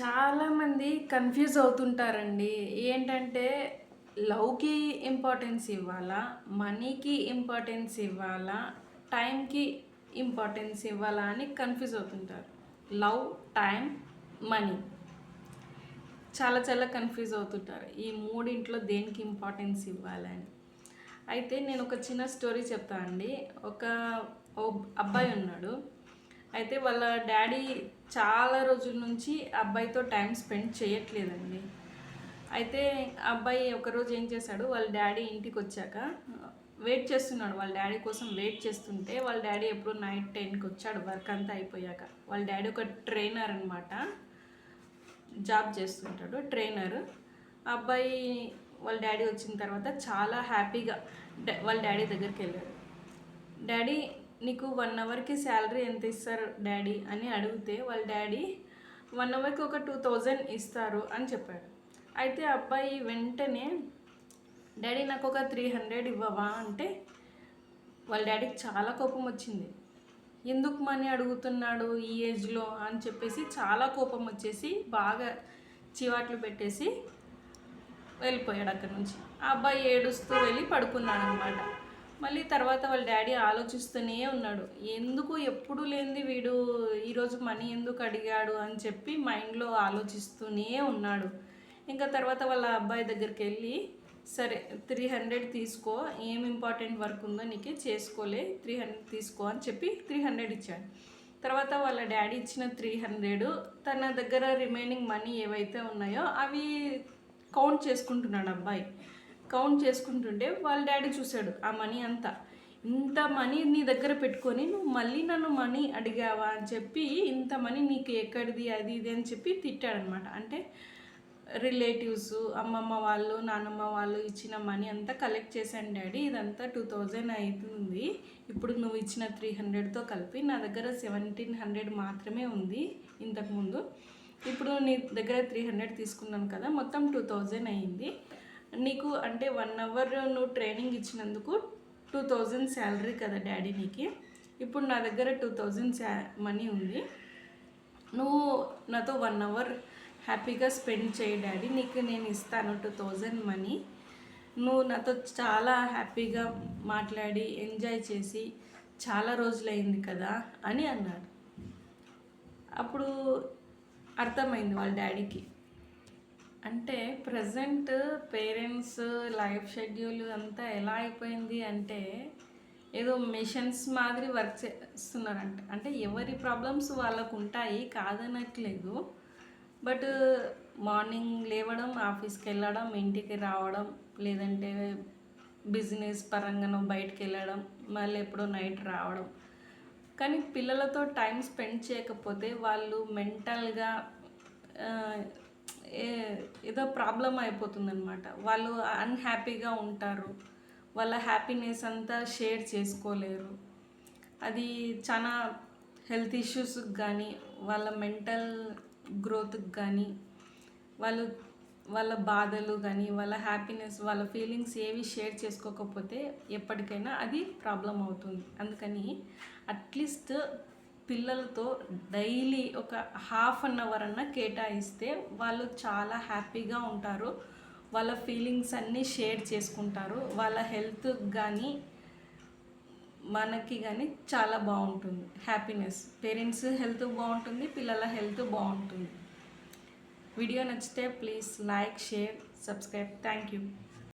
చాలామంది కన్ఫ్యూజ్ అవుతుంటారండి. ఏంటంటే లవ్కి ఇంపార్టెన్స్ ఇవ్వాలా? మనీకి ఇంపార్టెన్స్ ఇవ్వాలా? టైంకి ఇంపార్టెన్స్ ఇవ్వాలా? అని కన్ఫ్యూజ్ అవుతుంటారు. Love time money. చాలా చాలా కన్ఫ్యూజ్ అవుతుంటారు. ఈ మూడింట్లో దేనికి ఇంపార్టెన్స్ ఇవ్వాలని. అయితే నేను ఒక చిన్న స్టోరీ చెప్తా అండి. ఒక అబ్బాయి ఉన్నాడు. అయితే వాళ్ళ డాడీ చాలా రోజుల నుంచి అబ్బాయితో టైం స్పెండ్ చేయట్లేదండి. అయితే అబ్బాయి ఒకరోజు ఏం చేశాడు వాళ్ళ డాడీ ఇంటికి వచ్చాక వెయిట్ చేస్తున్నాడు. వాళ్ళ డాడీ కోసం వెయిట్ చేస్తుంటే వాళ్ళ డాడీ ఎప్పుడు నైట్ టెన్కి వచ్చాడు వర్క్ అంతా అయిపోయాక. వాళ్ళ డాడీ ఒక ట్రైనర్ అనమాట జాబ్ చేస్తుంటాడు ట్రైనర్. ఆ అబ్బాయి వాళ్ళ డాడీ వచ్చిన తర్వాత చాలా హ్యాపీగా వాళ్ళ డాడీ దగ్గరికి వెళ్ళాడు. డాడీ నీకు వన్ అవర్కి శాలరీ ఎంత ఇస్తారు డాడీ అని అడిగితే వాళ్ళ డాడీ వన్ అవర్కి ఒక టూ థౌజండ్ ఇస్తారు అని చెప్పాడు. అయితే అబ్బాయి వెంటనే డాడీ నాకు ఒక త్రీ హండ్రెడ్ ఇవ్వవా? అంటే వాళ్ళ డాడీకి చాలా కోపం వచ్చింది. ఎందుకు మనీ అడుగుతున్నాడు ఈ ఏజ్లో అని చెప్పేసి చాలా కోపం వచ్చేసి బాగా చివాట్లు పెట్టేసి వెళ్ళిపోయాడు అక్కడి నుంచి. ఆ అబ్బాయి ఏడుస్తూ వెళ్ళి పడుకున్నాడు అనమాట మళ్ళీ తర్వాత వాళ్ళ డాడీ ఆలోచిస్తూనే ఉన్నాడు. ఎందుకు ఎప్పుడు లేనిది వీడు ఈరోజు మనీ ఎందుకు అడిగాడు అని చెప్పి మైండ్లో ఆలోచిస్తూనే ఉన్నాడు. ఇంకా తర్వాత వాళ్ళ అబ్బాయి దగ్గరికి వెళ్ళి సరే త్రీ హండ్రెడ్ తీసుకో ఏం ఇంపార్టెంట్ వర్క్ ఉందో నీకు చేసుకోలే త్రీ హండ్రెడ్ తీసుకో అని చెప్పి త్రీ హండ్రెడ్ ఇచ్చాడు. తర్వాత వాళ్ళ డాడీ ఇచ్చిన త్రీ హండ్రెడ్ తన దగ్గర రిమైనింగ్ మనీ ఏవైతే ఉన్నాయో అవి కౌంట్ చేసుకుంటున్నాడు అబ్బాయి. కౌంట్ చేసుకుంటుంటే వాళ్ళ డాడీ చూశాడు ఆ మనీ అంతా. ఇంత మనీ నీ దగ్గర పెట్టుకొని నువ్వు మళ్ళీ నన్ను మనీ అడిగావా అని చెప్పి ఇంత మనీ నీకు ఎక్కడిది అది ఇది అని చెప్పి తిట్టాడనమాట అంటే రిలేటివ్స్ అమ్మమ్మ వాళ్ళు నాన్నమ్మ వాళ్ళు ఇచ్చిన మనీ అంతా కలెక్ట్ చేశాను డాడీ. ఇదంతా టూ థౌజండ్ అవుతుంది ఇప్పుడు నువ్వు ఇచ్చిన త్రీ హండ్రెడ్తో కలిపి నా దగ్గర సెవెంటీన్ హండ్రెడ్ మాత్రమే ఉంది ఇంతకుముందు ఇప్పుడు నీ దగ్గర త్రీ హండ్రెడ్ తీసుకున్నాను కదా మొత్తం టూ థౌజండ్ అయ్యింది నీకు అంటే వన్ అవర్ నువ్వు ట్రైనింగ్ ఇచ్చినందుకు టూ థౌజండ్ శాలరీ కదా డాడీ నీకు. ఇప్పుడు నా దగ్గర టూ థౌజండ్ శా మనీ ఉంది. నువ్వు నాతో వన్ అవర్ హ్యాపీగా స్పెండ్ చేయి డాడీ. నీకు నేను ఇస్తాను టూ థౌజండ్ మనీ నువ్వు నాతో చాలా హ్యాపీగా మాట్లాడి ఎంజాయ్ చేసి చాలా రోజులైంది కదా అని అన్నాడు. అప్పుడు అర్థమైంది వాళ్ళ డాడీకి. అంటే ప్రజెంట్ పేరెంట్స్ లైఫ్ షెడ్యూల్ అంతా ఎలా అయిపోయింది అంటే ఏదో మిషన్స్ మాదిరి వర్క్ చేస్తున్నారంట. అంటే ఎవరి ప్రాబ్లమ్స్ వాళ్ళకు ఉంటాయి కాదనట్లేదు. బట్ మార్నింగ్ లేవడం ఆఫీస్కి వెళ్ళడం ఇంటికి రావడం లేదంటే బిజినెస్ పరంగానో బయటికి వెళ్ళడం మళ్ళీ ఎప్పుడో నైట్ రావడం. కానీ పిల్లలతో టైం స్పెండ్ చేయకపోతే వాళ్ళు మెంటల్గా ఏదో ప్రాబ్లం అయిపోతుందనమాట వాళ్ళు అన్హ్యాపీగా ఉంటారు. వాళ్ళ హ్యాపీనెస్ అంతా షేర్ చేసుకోలేరు. అది చాలా హెల్త్ ఇష్యూస్కి కానీ వాళ్ళ మెంటల్ గ్రోత్కి కానీ వాళ్ళు వాళ్ళ బాధలు కానీ వాళ్ళ హ్యాపీనెస్ వాళ్ళ ఫీలింగ్స్ ఏవి షేర్ చేసుకోకపోతే ఎప్పటికైనా అది ప్రాబ్లం అవుతుంది. అందుకని అట్లీస్ట్ పిల్లలతో డైలీ ఒక హాఫ్ అన్ అవర్ అన్న కేటాయిస్తే వాళ్ళు చాలా హ్యాపీగా ఉంటారు. వాళ్ళ ఫీలింగ్స్ అన్నీ షేర్ చేసుకుంటారు. వాళ్ళ హెల్త్ కానీ మనకి కానీ చాలా బాగుంటుంది. హ్యాపీనెస్. పేరెంట్స్ హెల్త్ బాగుంటుంది పిల్లల హెల్త్ బాగుంటుంది. వీడియో నచ్చితే please like share subscribe. Thank you.